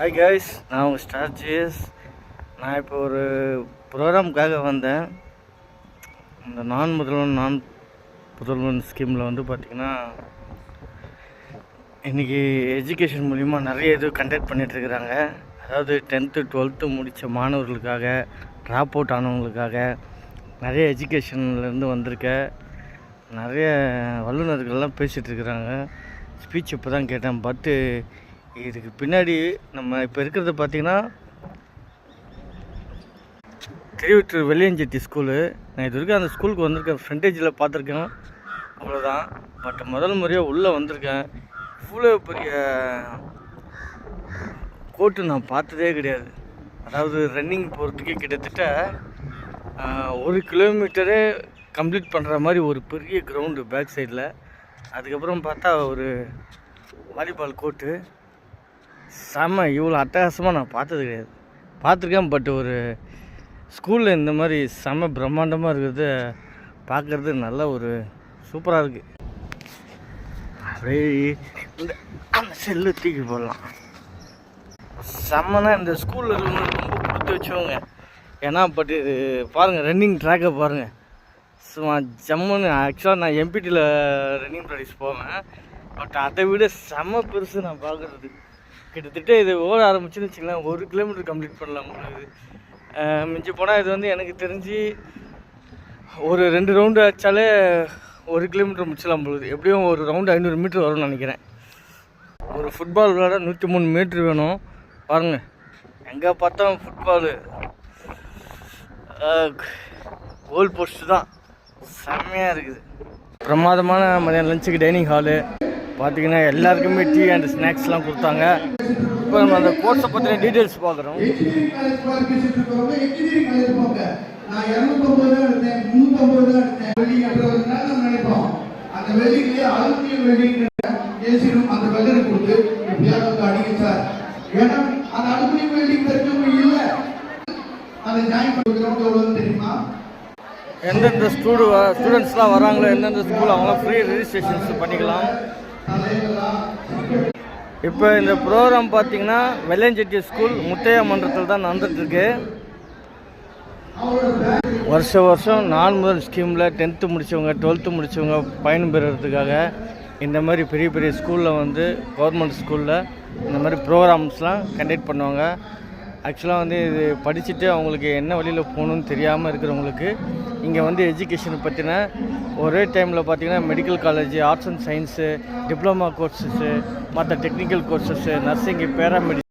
Hi guys நான் உங்கள் star GS. நான் இப்போ ஒரு ப்ரோக்ராமுக்காக வந்தேன். இந்த நான் முதல்வன் நான் முதல்வன் ஸ்கீமில் வந்து பார்த்திங்கன்னா இன்றைக்கி எஜுகேஷன் மூலிமா நிறைய இது கண்டக்ட் பண்ணிகிட்ருக்குறாங்க அதாவது டென்த்து டுவெல்த்து முடித்த மாணவர்களுக்காக ட்ராப் அவுட் ஆனவங்களுக்காக நிறைய எஜுகேஷன்லேருந்து வந்திருக்க நிறைய வல்லுநர்கள்லாம் பேசிகிட்ருக்குறாங்க ஸ்பீச் இப்போ தான் கேட்டேன் பட்டு இதுக்கு பின்னாடி நம்ம இப்போ இருக்கிறது பார்த்திங்கன்னா திருவற்றூர் வெள்ளியஞ்செட்டி ஸ்கூலு நான் இது வரைக்கும் அந்த ஸ்கூலுக்கு வந்திருக்கேன். ஃப்ரண்டேஜில் பார்த்துருக்கேன். அவ்வளோதான் பட் முதல் முறையாக உள்ளே வந்திருக்கேன். இவ்வளோ பெரிய கோட்டு நான் பார்த்ததே கிடையாது. அதாவது ரன்னிங் போகிறதுக்கே கிட்டத்தட்ட ஒரு கிலோமீட்டரே கம்ப்ளீட் பண்ணுற மாதிரி ஒரு பெரிய கிரவுண்டு பேக் சைடில் அதுக்கப்புறம் பார்த்தா ஒரு வாலிபால் கோர்ட்டு செம்ம இவ்வளோ அட்டகாசமாக நான் பார்த்தது கிடையாது. பார்த்துருக்கேன் பட் ஒரு ஸ்கூலில் இந்த மாதிரி செம்ம பிரம்மாண்டமாக இருக்கிறது பார்க்குறது நல்ல ஒரு சூப்பராக இருக்குது அப்படியே இந்த அந்த செல்லு தூக்கி போடலாம். செம்மனா இந்த ஸ்கூலில் ரொம்ப கொடுத்து வச்சவங்க. ஏன்னா பட் இது பாருங்கள் ரன்னிங் ட்ராக்கை பாருங்கள் சும்மா ஜம்முன்னு ஆக்சுவலாக நான் எம்பிடியில் ரன்னிங் ப்ராக்டிஸ் போவேன். பட் அதை விட செம்ம பெருசு நான் பார்க்குறதுக்கு. கிட்டத்தட்ட இது ஓட ஆரம்பிச்சுன்னு வச்சுக்கலாம் ஒரு கிலோமீட்டர் கம்ப்ளீட் பண்ணலாம் இது. மிஞ்சி போனால் இது வந்து எனக்கு தெரிஞ்சு ஒரு ரெண்டு ரவுண்டு அடித்தாலே ஒரு கிலோமீட்டர் முடிச்சலாம் பொழுது எப்படியும் ஒரு ரவுண்டு ஐநூறு மீட்டர் வரும்னு நினைக்கிறேன். ஒரு ஃபுட்பால் விளாட நூற்றி மூணு மீட்ரு வேணும். பாருங்கள் எங்கே பார்த்தோம் ஃபுட்பாலு கோல் போஸ்ட்டு தான். செம்மையாக இருக்குது. பிரமாதமான மதியம் லஞ்சுக்கு டைனிங் ஹாலு பார்த்தீங்கன்னா எல்லாருக்குமே டீ அண்ட் ஸ்நாக்ஸ்லாம் கொடுத்தாங்க. இப்போ நம்ம அந்த கோர்ஸை பற்றின டீட்டெயில்ஸ் பார்க்குறோம் நான் இரநூத்தொம்பது தான் எடுத்தேன் முந்நூற்றம்பது தான் எடுத்தேன் நம்ம நினைப்போம் அந்த அந்த கொடுத்து எப்படியாவது வந்து அடிங்க சார் ஏன்னா அந்த தெரிஞ்சவங்க இல்லை அதை ஜாயின் எவ்வளோன்னு தெரியுமா எந்தெந்த ஸ்டூடு ஸ்டூடெண்ட்ஸ்லாம் வராங்களோ எந்தெந்த ஸ்கூல் அவங்களாம் ஃப்ரீ ரெஜிஸ்ட்ரேஷன்ஸ் பண்ணிக்கலாம். இப்போ இந்த ப்ரோக்ராம் பார்த்தீங்கன்னா வெள்ளையஞ்செட்டி ஸ்கூல் முத்தையா மன்றத்தில் தான் நடந்துட்டுருக்கு. வருஷ வருஷம் நாலு முதல் ஸ்கீமில் டென்த்து முடித்தவங்க டுவெல்த்து முடித்தவங்க பயன் பெறுறதுக்காக இந்த மாதிரி பெரிய பெரிய ஸ்கூலில் வந்து கவர்மெண்ட் ஸ்கூலில் இந்த மாதிரி ப்ரோக்ராம்ஸ்லாம் கண்டக்ட் பண்ணுவாங்க. ஆக்சுவலாக வந்து இது படிச்சுட்டு அவங்களுக்கு என்ன வழியில் போகணுன்னு தெரியாமல் இருக்கிறவங்களுக்கு இங்கே வந்து எஜுகேஷனை பற்றின ஒரே டைமில் பார்த்தீங்கன்னா medical college arts and science diploma courses மற்ற டெக்னிக்கல் கோர்சஸ்ஸு நர்சிங்கு பேராமெடி